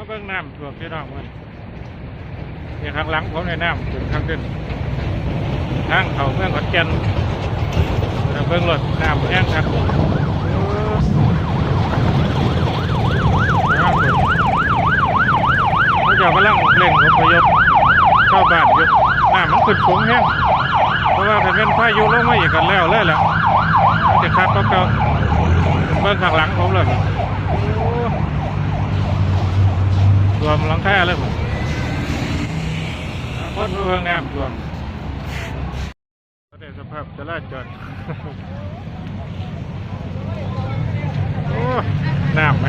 มาเบิ่งน้ำท่วมพี่น้องมันนี่ข้างหลังผมในน้ำถึงข้างขึ้นทางเขาเมืองขอนแก่นเราเบิ่งรถน้ำแห้งครับเขาจะกำลังเร่งอพยพเข้าบ้านอยู่น้ำมันขึ้นสูงแห้งเพราะว่าถ้าเป็นพายุลงมาอีกกันแล้วเลยแหละมันจะคัดก็เก่าเบิ่งข้างหลังผมเลย รวมหลังคาเลยผมคนเมืองน้ำท่วมประเด็นสภาพจราจรโอ้น้ำไหม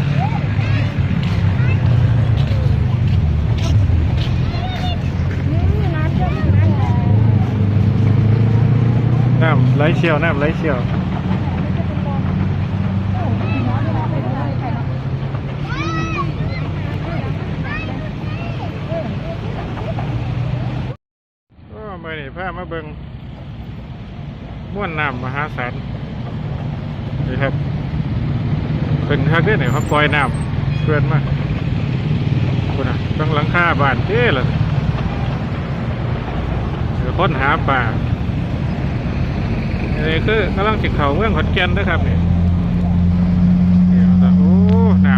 น้ำไหลเชี่ยวน้ำไหลเชี่ยว ไม่ได้พามาเบิงม้วนน้ำมหาศาลนี่ครับ เป็นทักได้ไหนเขาปล่อยน้ำเกินมาคุณอะต้องหลังคาบานเท่ละเดี๋ยวค้นหาป่าอันนี้คือกำลังจิกเขาเมืองขอนแก่นนะครับนี่นี่เอาโอ้น้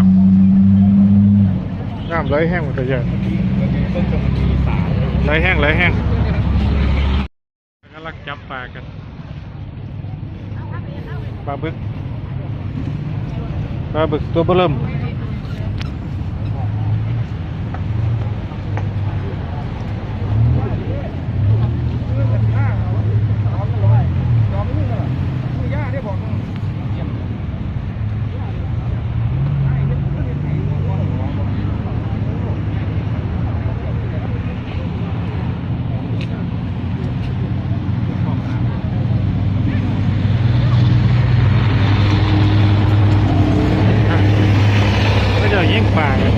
ำน้ำไหลแห้งหมดเลยไหลแห้งไหลแห้ง จับปลากันปลาบึกปลาบึกตัวเบิ่ม ยิงปลากัน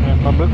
เออปลาบึก